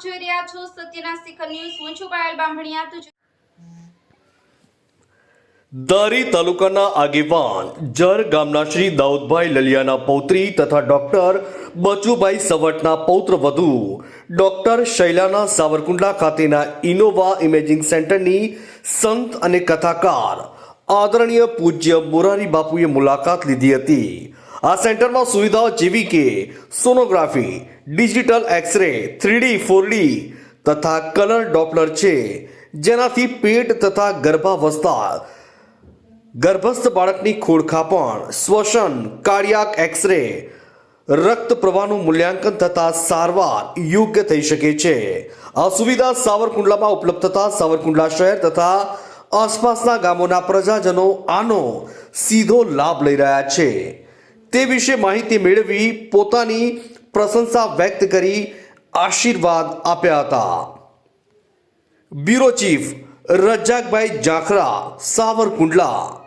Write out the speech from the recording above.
છો સત્યના શિખર ન્યૂઝ. હું છું પાયલ બામભણિયા તો દારી તાલુકાના આગેવાન જર ગામના શ્રી દાઉદભાઈ લલિયાના પૌત્રી તથા ડોક્ટર બચુભાઈ સવટના પૌત્ર વધુ ડોક્ટર શૈલાના સાવરકુંડલા ખાતેના ઇનોવા ઇમેજિંગ સેન્ટરની સંત અને કથાકાર આદરણીય પૂજ્ય મોરારી બાપુએ મુલાકાત લીધી હતી. આ સેન્ટરમાં સુવિધાઓ જેવી કે sonography, digital X ray, three D, four D તથા કલર ડોપલર છે. જેનાથી પેટ તથા ગર્ભાવસ્થા, ગર્ભસ્થ બાળકની ખોળખા પણ, શ્વસન, કાર્ડિયાક એક્સરે, રક્ત પ્રવાહનું મૂલ્યાંકન થતા સારવાર યોગ્ય થઈ શકે છે. આ સુવિધા સાવરકુંડલામાં ઉપલબ્ધ થતા સાવરકુંડલા શહેર તથા આસપાસના ગામોના પ્રજાજનો આનો સીધો લાભ લઈ રહ્યા છે. તે વિશે માહિતી મેળવી પોતાની પ્રશંસા વ્યક્ત કરી આશીર્વાદ આપ્યા હતા. Bureau chief Rajakbhai Jakhra, Savarkundla.